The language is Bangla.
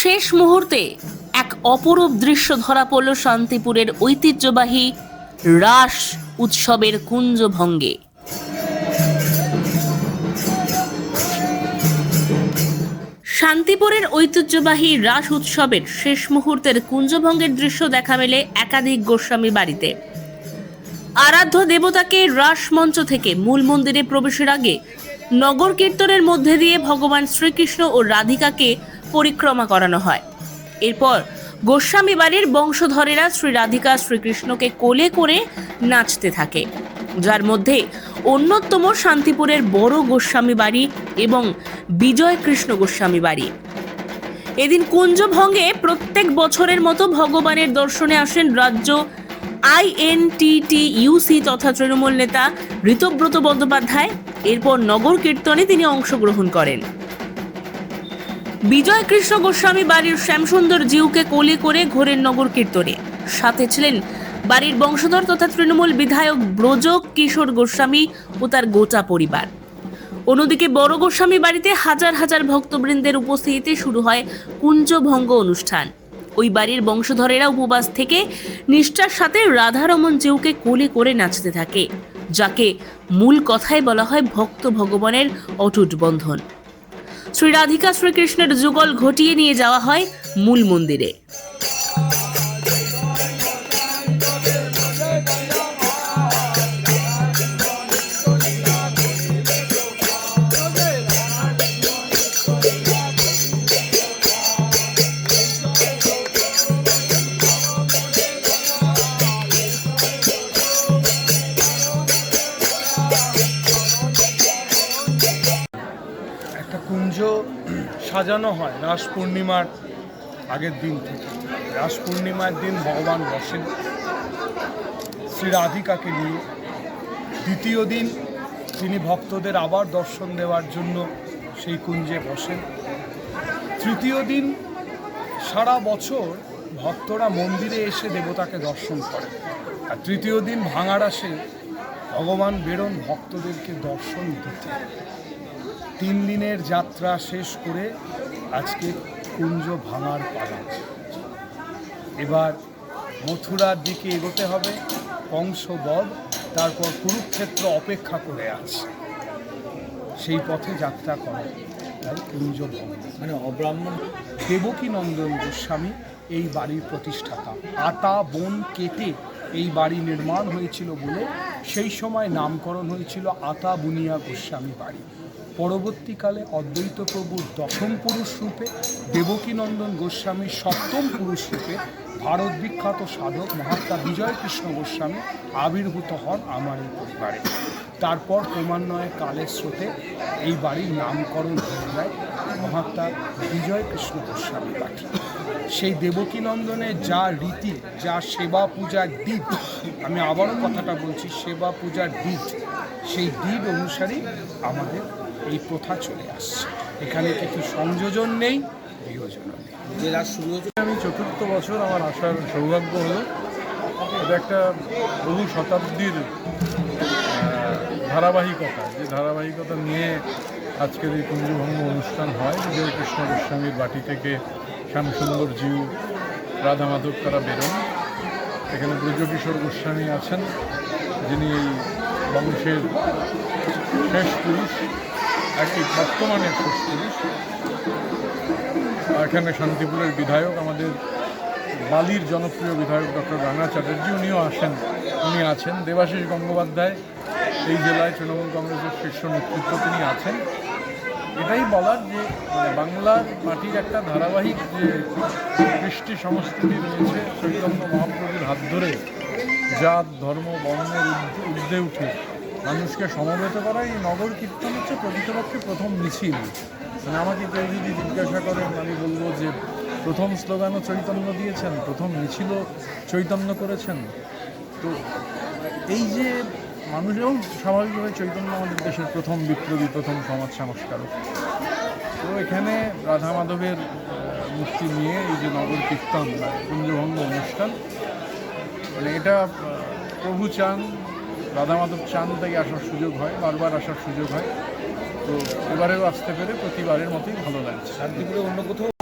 শেষ মুহূর্তে এক অপরূপ দৃশ্য ধরা পড়ল শান্তিপুরের ঐতিহ্যবাহী রাস উৎসবের কুঞ্জভঙ্গে। শান্তিপুরের ঐতিহ্যবাহী রাস উৎসবের শেষ মুহূর্তের কুঞ্জভঙ্গের দৃশ্য দেখা মেলে একাধিক গোস্বামী বাড়িতে। আরাধ্য দেবতাকে রাস মঞ্চ থেকে মূল মন্দিরে প্রবেশের আগে নগর কীর্তনের মধ্যে দিয়ে ভগবান শ্রীকৃষ্ণ ও রাধিকাকে পরিক্রমা করানো হয়। এরপর গোস্বামী বাড়ির বংশধরেরা শ্রী রাধিকা শ্রীকৃষ্ণকে কোলে করে নাচতে থাকে। যার মধ্যে অন্যতম শান্তিপুরের বড় গোস্বামী বাড়ি এবং বিজয় কৃষ্ণ গোস্বামী বাড়ি। এদিন কুঞ্জভঙ্গে প্রত্যেক বছরের মতো ভগবানের দর্শনে আসেন রাজ্য আইএনটিটি ইউসি তথা তৃণমূল নেতা ঋতব্রত বন্দ্যোপাধ্যায়। এরপর নগর কীর্তনে তিনি অংশগ্রহণ করেন। বিজয় কৃষ্ণ গোস্বামী বাড়ির শ্যামসুন্দর জিউকে কোলে করে ঘোরের নগর কীর্তনে। সাথে ছিলেন বাড়ির বংশধর তথা তৃণমূল বিধায়ক ব্রজ কিশোর গোস্বামী ও তার গোটা পরিবার। অন্যদিকে বড় গোস্বামী বাড়িতে হাজার হাজার ভক্তবৃন্দের উপস্থিতিতে শুরু হয় কুঞ্জভঙ্গ অনুষ্ঠান। ওই বাড়ির বংশধরেরা উপবাস থেকে নিষ্ঠার সাথে রাধারমন জিউকে কোলে করে নাচতে থাকে, যাকে মূল কথায় বলা হয় ভক্ত ভগবানের অটুট বন্ধন। শ্রী রাধিকা শ্রীকৃষ্ণের যুগল ঘটিয়ে নিয়ে যাওয়া হয় মূল মন্দিরে। কুঞ্জ সাজানো হয় রাস পূর্ণিমার আগের দিন থেকে। রাস পূর্ণিমার দিন ভগবান বসেন। শ্রী রাধিকাকে নিয়ে। দ্বিতীয় দিন তিনি ভক্তদের আবার দর্শন দেওয়ার জন্য সেই কুঞ্জে বসেন। তৃতীয় দিন সারা বছর ভক্তরা মন্দিরে এসে দেবতাকে দর্শন করেন। আর তৃতীয় দিন ভাঙার আসে ভগবান বেরোন ভক্তদেরকে দর্শন দিতে। তিন দিনের যাত্রা শেষ করে আজকে কুঞ্জ ভাঙার পালা এবার মথুরার দিকে এগোতে হবে কংসবধ তারপর কুরুক্ষেত্র অপেক্ষা করে আছে। সেই পথে যাত্রা করা তাই কুঞ্জ ভঙ্গ মানে অব্রাহ্মণ দেবকী নন্দন গোস্বামী এই বাড়ির প্রতিষ্ঠাতা। আতা বন কেটে এই বাড়ি নির্মাণ হয়েছিল বলে সেই সময় নামকরণ হয়েছিল আতা বুনিয়া গোস্বামী বাড়ি। পরবর্তীকালে অদ্বৈত প্রভুর দশম পুরুষ রূপে, দেবকীনন্দন গোস্বামীর সপ্তম পুরুষ রূপে, ভারত বিখ্যাত সাধক মহাত্মা বিজয় কৃষ্ণ গোস্বামী আবির্ভূত হন আমার এই পরিবারে। তারপর ক্রমান্বয়ে কালের স্রোতে এই বাড়ির নামকরণ হয়ে যায় মহাত্মা বিজয় কৃষ্ণ গোস্বামী বাড়ি সেই দেবকীনন্দনের যা রীতি যা সেবা পূজার দিক আমি আবারও কথাটা বলছি সেবা পূজার দিক সেই দিক অনুসারেই আমাদের এই প্রথা চলে আসছে। এখানে কিছু সংযোজন নেই যে শুরু হচ্ছে আমি চতুর্থ বছর আমার আসার সৌভাগ্য হলো এটা একটা বহু শতাব্দীর ধারাবাহিকতা, যে ধারাবাহিকতা নিয়ে আজকের এই কুঞ্জভঙ্গ অনুষ্ঠান হয়, বিজয় কৃষ্ণ গোস্বামীর বাটি থেকে শ্যামসুন্দর জিউ, রাধা মাধব তারা বেরোন। এখানে ব্রজকিশোর গোস্বামী আছেন, যিনি এই বংশের শেষ পুরুষ একই বর্তমানের শেষ পুরুষ। এখানে শান্তিপুরের বিধায়ক আমাদের বালির জনপ্রিয় বিধায়ক ডক্টর রানা চ্যাটার্জি, উনিও আসেন, উনি আছেন। দেবাশিস গঙ্গোপাধ্যায় এই জেলায় তৃণমূল কংগ্রেসের শীর্ষ নেতৃত্ব তিনি আছেন। এটাই বলার যে মানে বাংলার মাটির একটা ধারাবাহিক যে কৃষ্টি সংস্কৃতি রয়েছে চৈতন্য মহাপ্রভুর হাত ধরে জাত, ধর্ম, বর্ণের ঊর্ধ্বে উঠে মানুষকে সমবেত করা এই নগর কীর্তন হচ্ছে প্রকৃতপক্ষে প্রথম মিছিল। মানে আমাকে কেউ যদি জিজ্ঞাসা করেন আমি বলব যে প্রথম স্লোগানও চৈতন্য দিয়েছেন, প্রথম মিছিলও চৈতন্য করেছেন। তো এই যে মানুষ এবং স্বাভাবিকভাবে চৈতন্য আমাদের দেশের প্রথম বিপ্লবী, প্রথম সমাজ সংস্কারক। তো এখানে রাধা মাধবের মূর্তি নিয়ে এই যে নগর কীর্তন বা কুঞ্জভঙ্গ অনুষ্ঠান মানে এটা প্রভু চান, রাধা মাধব চান তাই আসার সুযোগ হয়, বারবার আসার সুযোগ হয়। তো এবারেও আসতে পেরে প্রতিবারের মতোই ভালো লাগছে। শান্তিপুরে অন্য কোথাও